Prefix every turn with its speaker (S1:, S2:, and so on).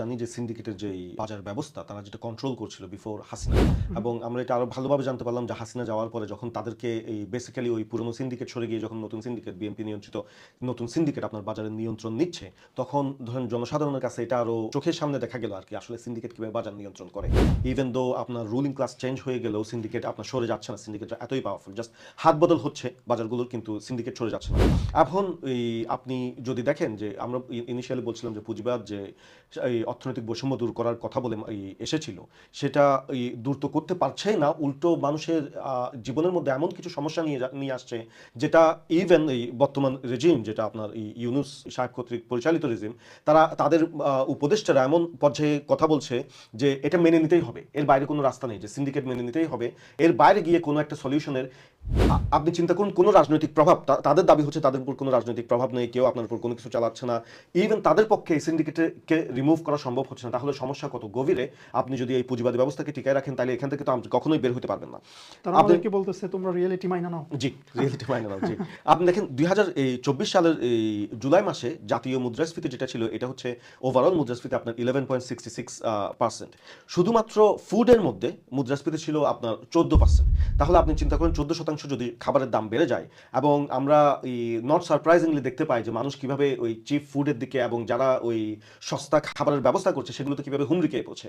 S1: জানি যে সিন্ডিকেটের যে বাজার ব্যবস্থা তারা যেটা কন্ট্রোল করছিল বিফোর হাসিনা এবং আমরা এটা আরও ভালোভাবে জানতে পারলাম যে হাসিনা যাওয়ার পরে যখন তাদেরকে এই বেসিক্যালি ওই পুরনো সিন্ডিকেট সরে গিয়ে যখন নতুন সিন্ডিকেট বিএনপি নিয়ন্ত্রিত নতুন সিন্ডিকেট আপনার বাজারের নিয়ন্ত্রণ নিচ্ছে তখন ধরেন জনসাধারণের কাছে এটা আরও চোখের সামনে দেখা গেল আর কি আসলে সিন্ডিকেট কীভাবে বাজার নিয়ন্ত্রণ করে। ইভেন দো আপনার রুলিং ক্লাস চেঞ্জ হয়ে গেলেও সিন্ডিকেট আপনার সরে যাচ্ছে না সিন্ডিকেট এতই পাওয়ারফুল জাস্ট হাত বদল হচ্ছে বাজারগুলোর কিন্তু সিন্ডিকেট সরে যাচ্ছে না। এখন এই আপনি যদি দেখেন যে আমরা ইনিশিয়ালি বলছিলাম যে পুঁজিবাদ যে এই অর্থনৈতিক বৈষম্য দূর করার কথা বলে এসেছিল, সেটা এই দূর তো করতে পারছেই না, উল্টো মানুষের জীবনের মধ্যে এমন কিছু সমস্যা নিয়ে নিয়ে আসছে, যেটা ইভেন এই বর্তমান রেজিম যেটা আপনার এই ইউনুস সাহেব কর্তৃক পরিচালিত রেজিম তারা, তাদের উপদেষ্টারা এমন পর্যায়ে কথা বলছে যে এটা মেনে নিতেই হবে। এর বাইরে কোনো রাস্তা নেই, যে সিন্ডিকেট মেনে নিতেই হবে। এর বাইরে গিয়ে কোনো একটা সলিউশনের আপনি চিন্তা করুন কোনো রাজনৈতিক প্রভাব তাদের দাবি হচ্ছে তাদের উপর কোনো রাজনৈতিক প্রভাব নেই কেউ আপনার উপর কোনো কিছু চালাচ্ছে না। ইভেন তাদের পক্ষে এই সিন্ডিকেটকে রিমুভ করা সম্ভব হচ্ছে না তাহলে সমস্যা কত গভীরে? আপনি যদি এই পুঁজিবাদী ব্যবস্থাকে টিকায় রাখেন তাহলে এখান থেকে তো আপনি কখনোই বের হতে পারবেন না।
S2: তারা
S1: আপনি-
S2: বলতেছে তোমরা রিয়েলিটি মাইনা নাও
S1: জি রিয়েলিটি মাইনে নাও জি। আপনি দেখেন দুই হাজার চব্বিশ সালের এই জুলাই মাসে জাতীয় মুদ্রাস্ফীতি যেটা ছিল এটা হচ্ছে ওভারঅল মুদ্রাস্ফীতি আপনার eleven point sixty six percent শুধুমাত্র ফুডের মধ্যে মুদ্রাস্ফীতি ছিল আপনার চোদ্দ পার্সেন্ট তাহলে আপনি চিন্তা করেন চোদ্দ শতাংশ যদি খাবারের দাম বেড়ে যায় এবং আমরা এই নট সারপ্রাইজিংলি দেখতে পাই যে মানুষ কীভাবে ওই চিপ ফুডের দিকে এবং যারা ওই সস্তা খাবারের ব্যবস্থা করছে সেগুলোতে কীভাবে হুমড়ি খেয়ে পড়ছে।